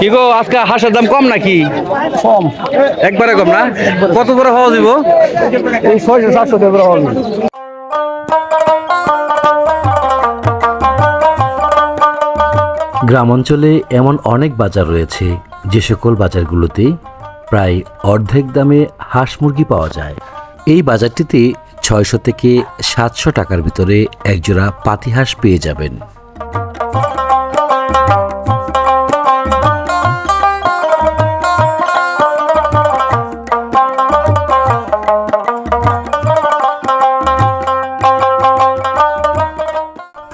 কি গো আজকে হাঁসের দাম কম নাকি? কম। একবারে কম না? কত করে হওয়া দিব এই ছয়শো সাতশো হবে গ্রামাঞ্চলে এমন অনেক বাজার রয়েছে যে সকল বাজারগুলোতে প্রায় অর্ধেক দামে হাঁস মুরগি পাওয়া যায়। এই বাজারটিতে ছয়শো থেকে সাতশো টাকার ভিতরে একজোড়া পাতি হাঁস পেয়ে যাবেন।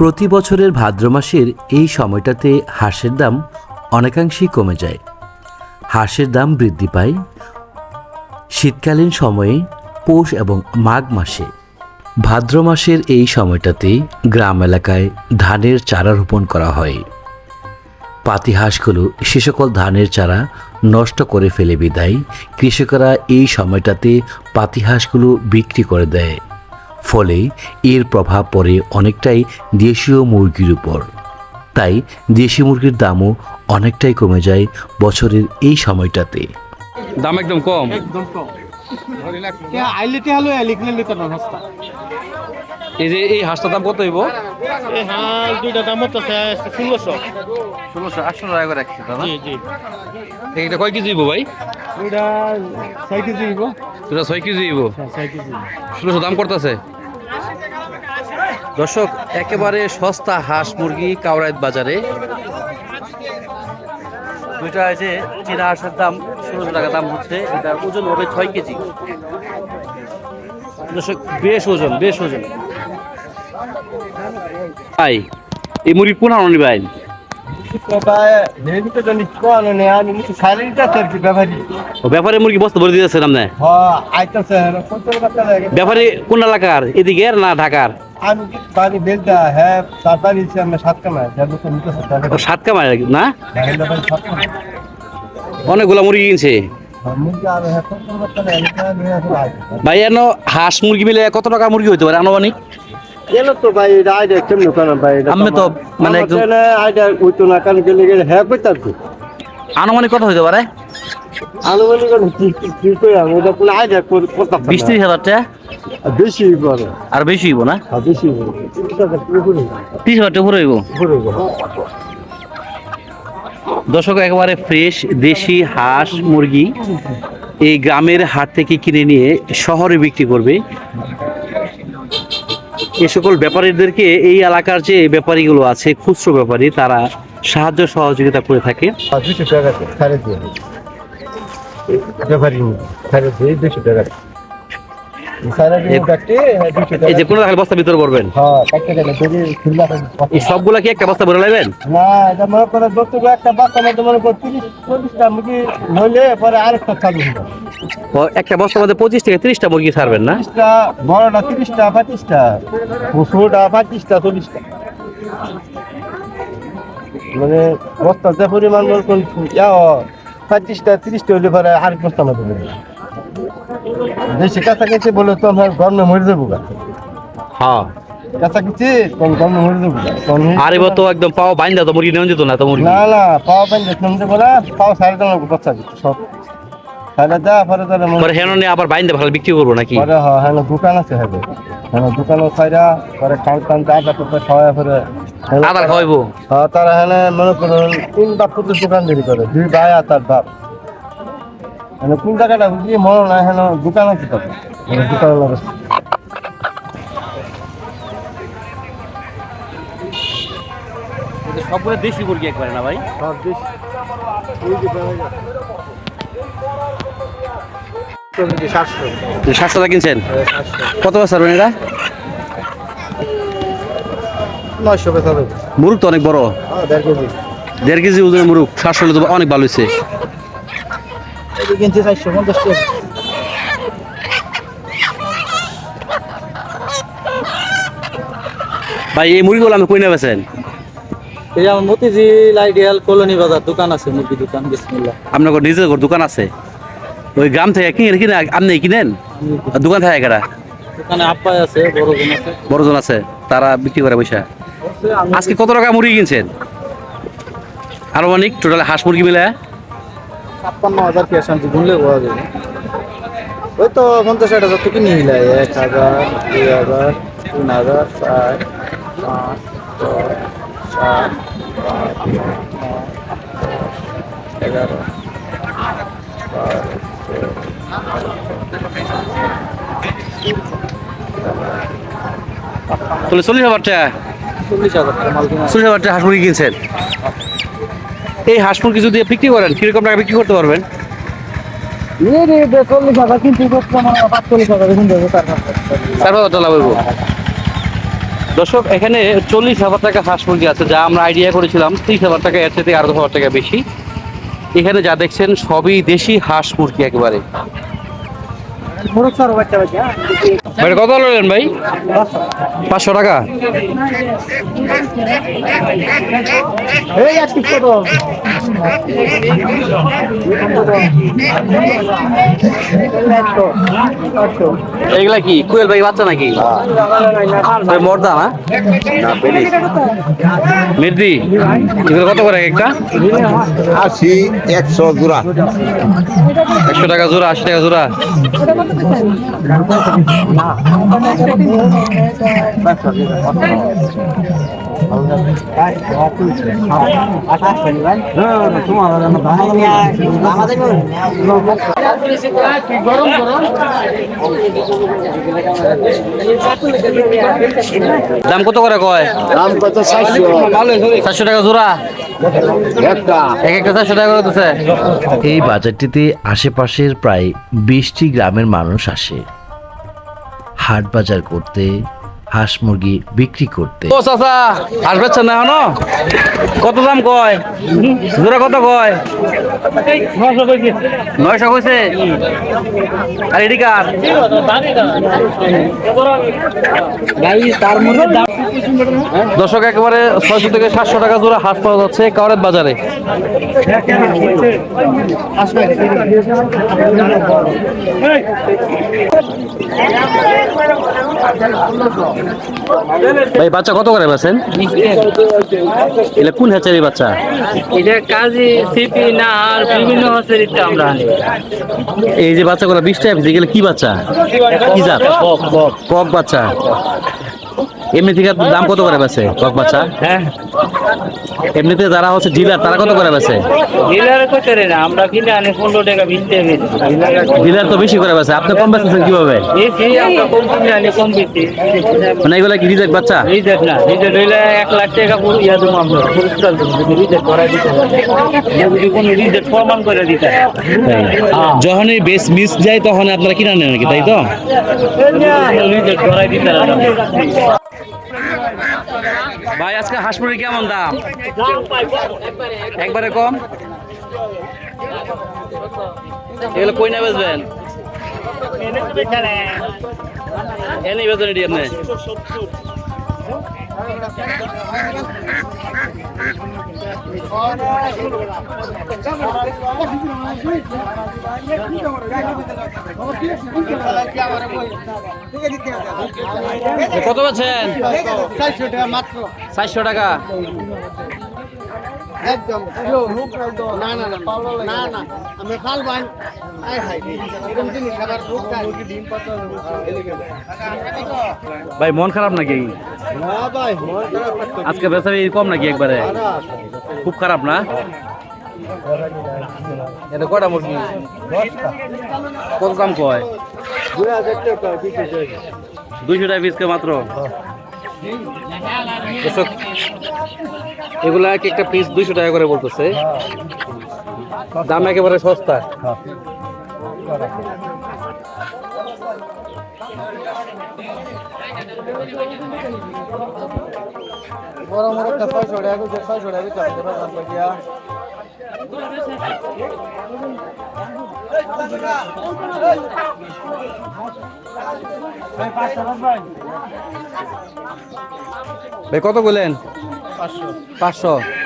প্রতি বছরের ভাদ্র মাসের এই সময়টাতে হাঁসের দাম অনেকাংশেই কমে যায়। হাঁসের দাম বৃদ্ধি পায় শীতকালীন সময়ে পৌষ এবং মাঘ মাসে। ভাদ্র মাসের এই সময়টাতে গ্রাম এলাকায় ধানের চারা রোপণ করা হয়। পাতি হাঁসগুলো সে সকল ধানের চারা নষ্ট করে ফেলে বিদায়। কৃষকরা এই সময়টাতে পাতি হাঁসগুলো বিক্রি করে দেয়। ফলে এর প্রভাব পড়ে অনেকটাই দেশীয় মুরগির উপর। তাই দেশি মুরগির দামও অনেকটাই কমে যায় বছরের এই সময়টাতে। দাম একদম কম। একদম এই যে এই হাঁসটার দাম কত হইব? এই হাঁস দুইটা দাম হচ্ছে ষোলোশো। ষোলোশো আটশো টাকা করে একশো জি এটা কয় কেজি হইব ভাই? দুইটা ছয় কেজি দিব এটা ছয় কেজি হইব। ষোলোশো দাম করতেছে? দর্শক একেবারে সস্তা হাঁস মুরগি কাউরাইত বাজারে। দুইটা আছে চীনা হাঁসের দাম ষোলোশো টাকা দাম হচ্ছে এটার ওজন হবে ছয় কেজি। দর্শক বেশ ওজন বেশ ওজন। ভাই এই মুরগি কোন আনি ভাই? ব্যাপারে মুরগি বস্তা ভরে আপনি? ব্যাপারে কোন এলাকার? এদিকে না ঢাকার? আমি বাড়ি বেলটা হ্যাঁ তার বাড়ি আমরা সাত কামায় যাব তো নিতে না অনেকগুলা মুরগি কিনছে? হ্যাঁ আসলে ভাই এন হাঁস মুরগি মিলে কত টাকা মুরগি হইতে পারে আনুমানিক? এলো তো ভাই আইডিয়া কেমন কেন ভাই আমি তো মানে আইডিয়া না কারণ গেলে গেলে হ্যাঁ কইতাম আনুমানিক কত হইতে পারে? আনুমানিক কি কি- কি কই আমি এটা কোনো আইডিয়া করতাম বিশ ত্রিশ হাজার টাকা বেশি বড় আর। বেশি হইব না? বেশি বড় তিরিশ টাকা পুরোপুরি ত্রিশ হাজার টাকা পুরো হইব? দর্শক একেবারে ফ্রেশ দেশি হাঁস মুরগি এই গ্রামের হাট থেকে কিনে নিয়ে শহরে বিক্রি করবে। এ সকল ব্যাপারীদেরকে এই এলাকার যে ব্যাপারীগুলো আছে খুচরো ব্যাপারী তারা সাহায্য সহযোগিতা করে থাকে। এই যে কোনো দেখালে বস্তা ভিতরে করবেন? হ্যাঁ কাটতে গেলে যদি খুলনা এই সবগুলা কি একটা বস্তা ভরে নেবেন? না এটা মনে করে যত একটা বাচ্চা মধ্যে মনে করে তিরিশ চল্লিশটা মুরগি হইলে পরে আরেকটা একটা বস্তার মধ্যে পঁচিশ থেকে ত্রিশটা মুরগি ছাড়বেন না? বড়টা তিরিশটা পঁচিশটা পঁচিশটা চল্লিশটা মানে বস্তা যে পরিমাণ পঁচিশটা তিরিশটা হইলে পরে আরেক বস্তা দেবে বেশি কাছাকাছি বলে তো আমরা গরমে মরে যাব হ্যাঁ। কাছাকাছি তখন গরমে মরে যাব আর তো একদম পাও বাইন্দা তো মুরগি নেওয়া যেত না তো মুরগি না না পাও পাই না শুনতে বলা পাও সাড়ে দাম দিচ্ছে সব সাড়ে দা পরে তাহলে পরে হেন নিয়ে আবার বাইন্দা ভালো বিক্রি করব নাকি? পরে হ হ্যাঁ দোকান আছে হবে হ্যাঁ দোকানও খাইরা পরে খান খান আদা টুকরা খাওয়া পরে হ্যাঁ, আদার খাওয়াইবো? হ্যাঁ তারা হ্যাঁ মনে করুন তিন বাপ পুত্র দোকান দেরি করে দুই ভাই আর তার বাপ। মানে কোন জায়গাটা বুঝিয়ে মনে না হ্যাঁ দোকান আছে মানে দোকানের অবস্থা সবগুলো দেশি মুরগি একবারে না ভাই? সব বেশ সাতশো। সাতশো টাকা কিনছেন? কত বছর এটা? নয়শো তো অনেক বড়। হ্যাঁ দেড় কেজি। ওজনের সাতশো হলে তো অনেক ভালো হয়েছে ভাই এই মুরগিগুলো আমি কই নেবেছেন এই আমার মতিঝিল আইডিয়াল কলোনি বাজার দোকান আছে মুরগি দোকান বিসমিল্লাহ। আপনার নিজের দোকান আছে? ওই গ্রাম থেকে কিনে কিনে আপনি কিনেন? দোকান থেকে কেরা? দোকানে আছে বড় বোন আছে। বড়জন আছে তারা বিক্রি করে পয়সা। আজকে কত টাকা মুরগি কিনছেন? আনুমানিক টোটাল হাঁস মুরগি মিলে? ছাপ্পান্ন হাজার কি যাবে ওই তো পঞ্চাশ ষাট হাজার থেকে নিয়ে এক হাজার দুই হাজার তিন হাজার চার পাঁচ ছয় সাত আট নয় এগারো তাহলে চল্লিশ হাজার টাকা। চল্লিশ হাজার টাকা হাঁস মুরগি কিনছেন? এই হাঁস মুরগি যদি বিক্রি করেন কীরকম টাকা বিক্রি করতে পারবেন? চল্লিশ হাজার কিন্তু পাঁচচল্লিশ হাজার চার হাজার টাকা বলব দর্শক এখানে চল্লিশ হাজার টাকা হাঁস মুরগি আছে যা আমরা আইডিয়া করেছিলাম ত্রিশ হাজার টাকা এর থেকে আরও হাজার টাকা বেশি। এখানে যা দেখছেন সবই দেশি হাঁস মুরগি একেবারে। ভাই কত নেন ভাই? পাঁচশো টাকা? এগুলা কি? কুয়েল ভাই বাচ্চা নাকি? মর্দা না? মির্দি এগুলো কত করে একটা? আশি একশো জোড়া। একশো টাকা জোড়া আশি টাকা জোড়া। না দাম কত করে কয়? দাম কত? চারশো। টাকা জোড়া? এক একটা চারশো টাকা করে এই বাজারটিতে আশেপাশের প্রায় বিশটি গ্রামের মানুষ আসে। হাট বাজার করতে হাঁস মুরগি বিক্রি করতে। ও চাচা আসবে না এখনও? কত দাম কয়? জোড়া কত কয়? নয়শো কইছে? আর এডি কার? দর্শক, একেবারে ছয়শো থেকে সাতশো টাকা জোড়া হাঁস পাওয়া যাচ্ছে কাওয়ারের বাজারে। ভাই বাচ্চা কত করে বেছেন এটা কোন হ্যাচারি বাচ্চা? এটা কাজী সিপি না আর বিভিন্ন আমরা আনি। এই যে বাচ্চাগুলো বিশ টাকা গেলে কি বাচ্চা? কি জাত? কক বাচ্চা। এমনি থেকে দাম কত করে বেছে কক বাচ্চা? হ্যাঁ। এমনিতে যারা হচ্ছে ডিলার তারা কত করে বেছে ডিলারে কত রে না আমরা কিনে আনি পনেরো টাকা বিশ টাকা ডিলার তো বেশি করে বেছে আপনি কম কীভাবে? বেশি আমরা কম কিনে আনি কম মানে এগুলা কি রিজেক্ট বাচ্চা? রিজেক্ট না হইলে এক লাখ টাকা পুরো ইয়া দেবো আমরা পুরস্কার দেবো করাই দিতে যদি কোনো প্রমাণ করে দিতে হয়। যখনই বেশ মিস যায় তখন আপনারা কিনা নেন নাকি তাই তো? রিজেক্ট করাই দিতে হয়। ভাই, আজকে হাঁস মুরগি কেমন দাম? একবারে কম? এগুলো কই না বেচবেন? এনে বেচবেন এটি আপনি। কত বেচেন চারশো টাকা। একদম না না না না না আমি খাল বান ভাই, মন খারাপ নাকি? না ভাই মন খারাপ করতে আজকে বেচা কম নাকি একবারে? খুব খারাপ না? এটা কটা মুরগি? কত দাম কয়? দুই হাজার টাকা বিক্রি করে দুইশো টাকা পিসকে মাত্র? দর্শক, এগুলা এক একটা পিস দুইশো টাকা করে বলতেছে। দাম একেবারে সস্তা। বড় বড় একটা ছয়শো টাকা করে ছয়শো টাকা বিক্রি করতে পারবেন লাগিয়া ভাই কত বললেন পাঁচশো। যখন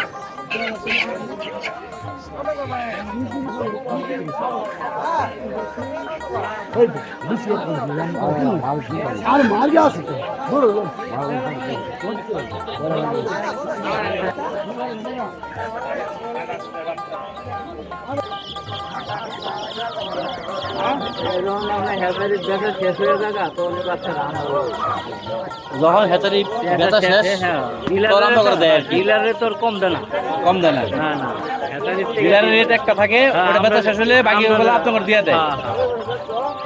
যখন হেতারি ব্যথা শেষ ডিলারে তোর কম দেয় কম দেয় ডিলারের রেট একটা থাকে হ্যাঁ, ওটা ব্যথা শেষ হলে বাকি আপনার দিয়ে দেয়। হ্যাঁ, হ্যাঁ।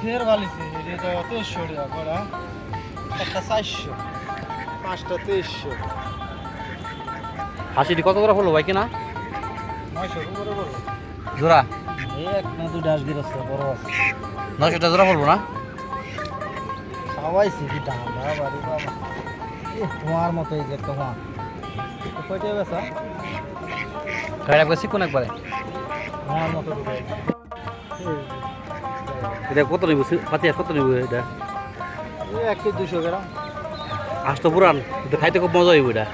ফের বালিছে এটা তেইশশো টাকা করা একটা চারশো পাঁচটা তেইশশো। হাসিটি কত করে পড়ল ভাই কিনা? নয়শো উপরে বলব জোড়া? এই এক না দুইটা আসবে রাস্তা বড় আছে। নয়শোটা জোড়া পড়ব না? খাওয়াইছি কি টাকা বাড়ি বাবা তোমার মতো এই যে মাছ কয়টা বেচা? গাড়ি একবার শিখুন একবারে? তোমার মতো দুটো। এটা কত নিব? পাতি কত নিব এটা? এক কেজি দুশো গ্রাম। তো পুরান খাইতে খুব মজা হইব এটা।